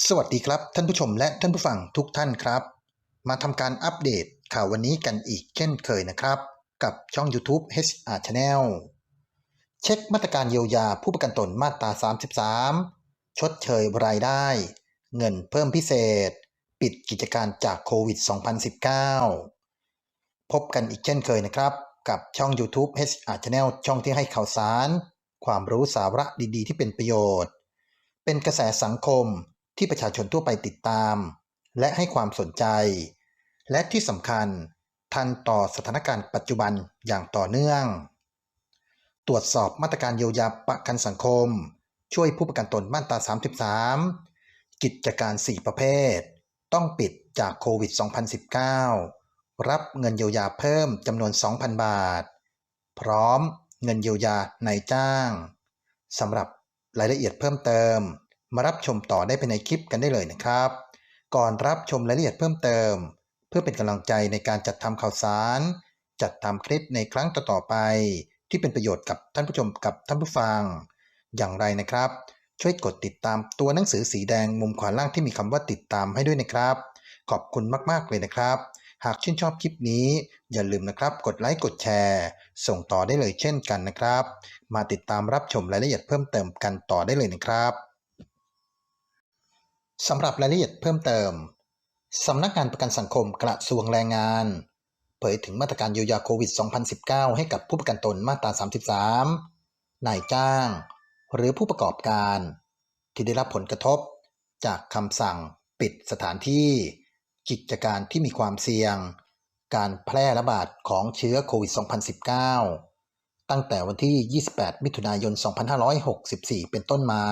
สวัสดีครับ ท่านผู้ชมและท่านผู้ฟังทุกท่านครับ มาทำการอัปเดตข่าววันนี้กันอีกเช่นเคยนะครับ กับช่อง YouTube HR Channel เช็คมาตรการเยียวยาผู้ประกันตนมาตรา 33 ชดเชยรายได้ เงินเพิ่มพิเศษ ปิดกิจการจากโควิด 2019 พบกันอีกเช่นเคยนะครับ กับช่อง YouTube HR Channel ช่องที่ให้ข่าวสาร ความรู้สาระดีๆ ที่เป็นประโยชน์ เป็นกระแสสังคม ที่ประชาชนทั่วไปติดตาม และให้ความสนใจ และที่สำคัญ ทันต่อสถานการณ์ปัจจุบันอย่างต่อเนื่อง ตรวจสอบมาตรการเยียวยาประกันสังคม ช่วยผู้ประกันตนมาตรา 33 กิจการ 4 ประเภท ต้องปิดจากโควิด 2019 รับเงินเยียวยาเพิ่มจำนวน 2,000 บาท พร้อมเงินเยียวยานายจ้างสำหรับรายละเอียดเพิ่มเติม มารับชมต่อได้ภายในคลิปกันได้เลยนะครับ ก่อนรับชมรายละเอียดเพิ่มเติม เพื่อเป็นกำลังใจในการจัดทำข่าวสาร จัดทำคลิปในครั้งต่อๆไป ที่เป็นประโยชน์กับท่านผู้ชมกับท่านผู้ฟัง อย่างไรนะครับ ช่วยกดติดตามตัวหนังสือสีแดงมุมขวาล่างที่มีคำว่าติดตามให้ด้วยนะครับ ขอบคุณมากๆเลยนะครับ หากชื่นชอบคลิปนี้ อย่าลืมนะครับ กดไลค์กดแชร์ ส่งต่อได้เลยเช่นกันนะครับ มาติดตามรับชมรายละเอียดเพิ่มเติมกันต่อได้เลยนะครับ สำหรับรายละเอียดเพิ่มเติม สำนักงานประกันสังคมกระทรวงแรงงาน เผยถึงมาตรการเยียวยาโควิด 2019 ให้กับผู้ประกันตนมาตรา 33 นายจ้าง หรือผู้ประกอบการ ที่ได้รับผลกระทบ จากคำสั่งปิดสถานที่ กิจการที่มีความเสี่ยง การแพร่ระบาดของเชื้อโควิด 2019 ตั้งแต่วันที่ 28 มิถุนายน 2564 เป็นต้นมา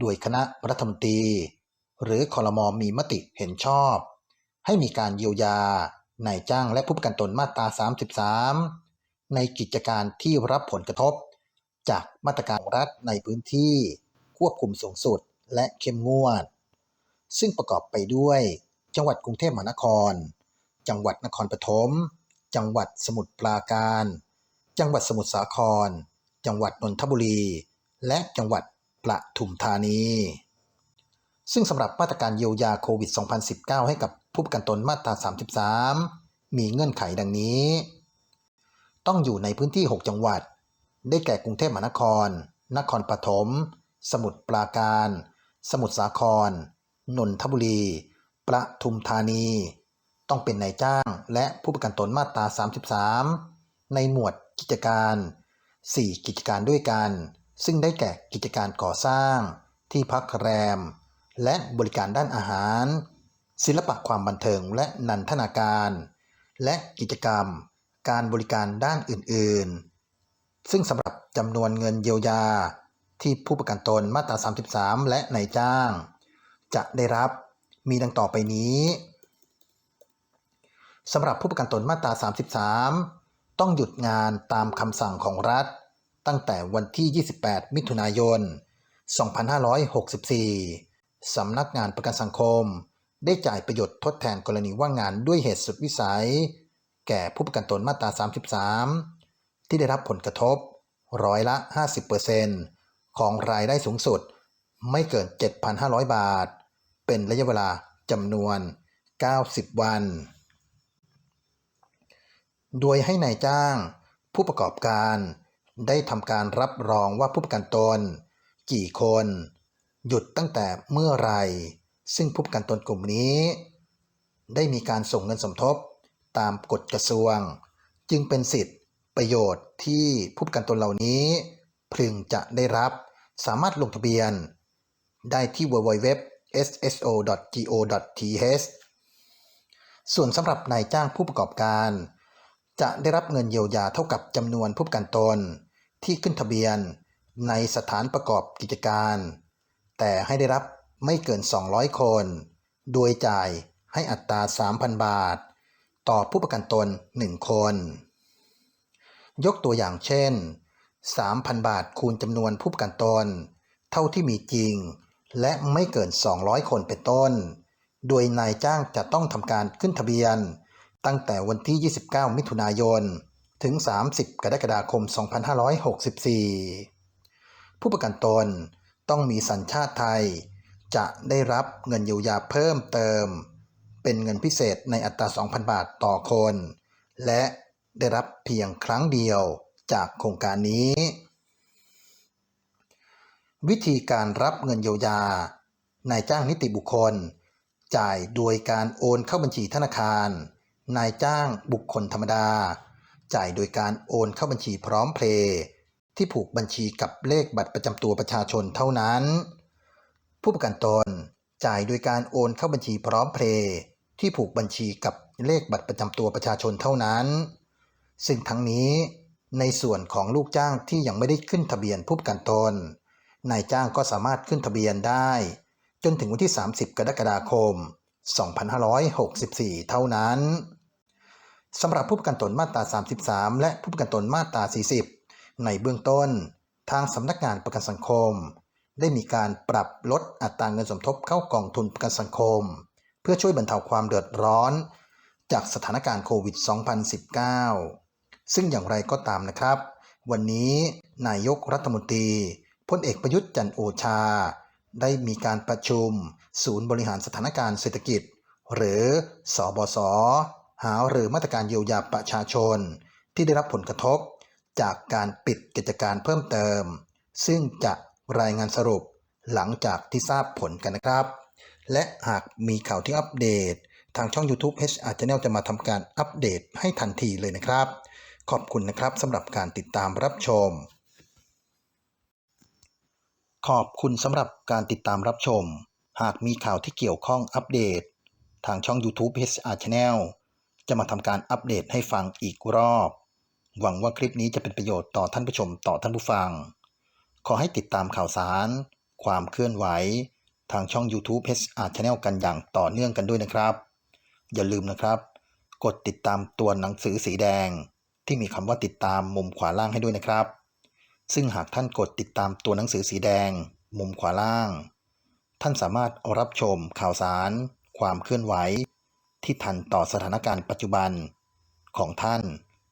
โดยคณะรัฐมนตรี หรือคอรมอมีมติเห็นชอบ ให้มีการเยียวยานายจ้างและผู้ประกันตนมาตรา 33 ในกิจการที่รับผลกระทบ จากมาตรการรัฐในพื้นที่ควบคุมสูงสุดและเข้มงวด ซึ่งประกอบไปด้วย จังหวัดกรุงเทพมหานคร จังหวัดนครปฐม จังหวัดสมุทรปราการ จังหวัดสมุทรสาคร จังหวัดนนทบุรี และจังหวัดปทุมธานี ซึ่งสำหรับมาตรการเยียวยาโควิด 2019 ให้กับผู้ประกันตนมาตรา 33 มีเงื่อนไขดังนี้ ต้องอยู่ในพื้นที่ 6 จังหวัด ได้แก่กรุงเทพมหานคร นครปฐม สมุทรปราการ สมุทรสาคร นนทบุรี ประทุมธานี ต้องเป็นนายจ้างและผู้ประกันตนมาตรา 33 ในหมวดกิจการ 4 กิจการด้วยกัน ซึ่งได้แก่กิจการก่อสร้าง ที่พักแรม และบริการด้านอาหาร ศิลปะความบันเทิงและนันทนาการ และกิจกรรม การบริการด้านอื่นๆ ซึ่งสำหรับจำนวนเงินเยียวยา ที่ผู้ประกันตนมาตรา 33 และนายจ้าง จะได้รับมีดังต่อไปนี้สำหรับผู้ประกันตนมาตรา 33 ต้องหยุดงานตามคำสั่งของรัฐ ตั้งแต่วันที่ 28 มิถุนายน 2564 สำนักงานประกันสังคม ได้จ่ายประโยชน์ทดแทนกรณีว่างงานด้วยเหตุสุดวิสัย แก่ผู้ประกันตนมาตรา 33 ที่ได้รับผลกระทบร้อยละ 50%ของรายได้สูงสุดไม่เกิน 7,500 บาท เป็นระยะเวลาจำนวน 90 วัน โดยให้ในายจ้างผู้ประกอบการได้ทำการรับรองว่าผู้ประกันตน กี่คน หยุดตั้งแต่เมื่อไร ซึ่งผู้ประกันตนกลุ่มนี้ ได้มีการส่งเงินสมทบตามกฎกระทรวง จึงเป็นสิทธิประโยชน์ที่ผู้ประกันตนเหล่านี้พึงจะได้รับสามารถลงทะเบียน ได้ที่ www sso.go.th ส่วนสำหรับนายจ้างผู้ประกอบการ จะได้รับเงินเยียวยาเท่ากับจำนวนผู้ประกันตน ที่ขึ้นทะเบียนในสถานประกอบกิจการ แต่ให้ได้รับไม่เกิน 200 คน โดยจ่ายให้อัตรา 3,000 บาท ต่อผู้ประกันตน 1 คน ยกตัวอย่างเช่น 3,000 บาทคูณจำนวนผู้ประกันตน เท่าที่มีจริง และไม่เกิน 200 คนเป็นต้น โดยนายจ้างจะต้องทำการขึ้นทะเบียน ตั้งแต่วันที่ 29 มิถุนายน ถึง 30 กรกฎาคม 2564 ผู้ประกันตน ต้องมีสัญชาติไทย จะได้รับเงินเยียวยาเพิ่มเติม เป็นเงินพิเศษในอัตรา 2,000 บาทต่อคน และได้รับเพียงครั้งเดียวจากโครงการนี้ วิธีการรับเงินเยียวยานายจ้างนิติบุคคล จ่ายโดยการโอนเข้าบัญชีธนาคาร นายจ้างบุคคลธรรมดา จ่ายโดยการโอนเข้าบัญชีพร้อมเพลย์ ที่ผูกบัญชีกับเลขบัตรประจำตัวประชาชนเท่านั้น ผู้ประกันตนจ่ายโดยการโอนเข้าบัญชีพร้อมเพลย์ที่ผูกบัญชีกับเลขบัตรประจำตัวประชาชนเท่านั้น ซึ่งทั้งนี้ในส่วนของลูกจ้างที่ยังไม่ได้ขึ้นทะเบียนผู้ประกันตน นายจ้างก็สามารถขึ้นทะเบียนได้ จนถึงวันที่ 30 กรกฎาคม 2564 เท่านั้นสำหรับผู้ประกันตนมาตรา 33 และผู้ประกันตนมาตรา 40 ในเบื้องต้น ทางสำนักงานประกันสังคม ได้มีการปรับลดอัตราเงินสมทบเข้ากองทุนประกันสังคม เพื่อช่วยบรรเทาความเดือดร้อน จากสถานการณ์โควิด 2019 ซึ่งอย่างไรก็ตามนะครับ วันนี้นายกรัฐมนตรีพลเอกประยุทธ์จันโอชา ได้มีการประชุม ศูนย์บริหารสถานการณ์เศรษฐกิจ หรือสอบสหาหรือมาตรการเยียวยาประชาชน ที่ได้รับผลกระทบ จากการปิดกิจการเพิ่มเติม ซึ่งจะรายงานสรุปหลังจากที่ทราบผลกันนะครับ และหากมีข่าวที่อัปเดต ทางช่อง YouTube HR Channel จะมาทำการอัปเดตให้ทันทีเลยนะครับ ขอบคุณนะครับสำหรับการติดตามรับชม ขอบคุณสำหรับการติดตามรับชม หากมีข่าวที่เกี่ยวข้องอัปเดต ทางช่อง YouTube HR Channel จะมาทำการอัปเดตให้ฟังอีกรอบ หวังว่าคลิปนี้จะเป็นประโยชน์ต่อท่านผู้ชมต่อท่านผู้ฟัง ขอให้ติดตามข่าวสาร ความเคลื่อนไหว ทางช่อง YouTube HR Channel กันอย่างต่อเนื่องกันด้วยนะครับ อย่าลืมนะครับ กดติดตามตัวหนังสือสีแดง ที่มีคำว่าติดตามมุมขวาล่างให้ด้วยนะครับ ซึ่งหากท่านกดติดตามตัวหนังสือสีแดง มุมขวาล่าง ท่านสามารถรับชมข่าวสาร ความเคลื่อนไหว ที่ทันต่อสถานการณ์ปัจจุบันของท่าน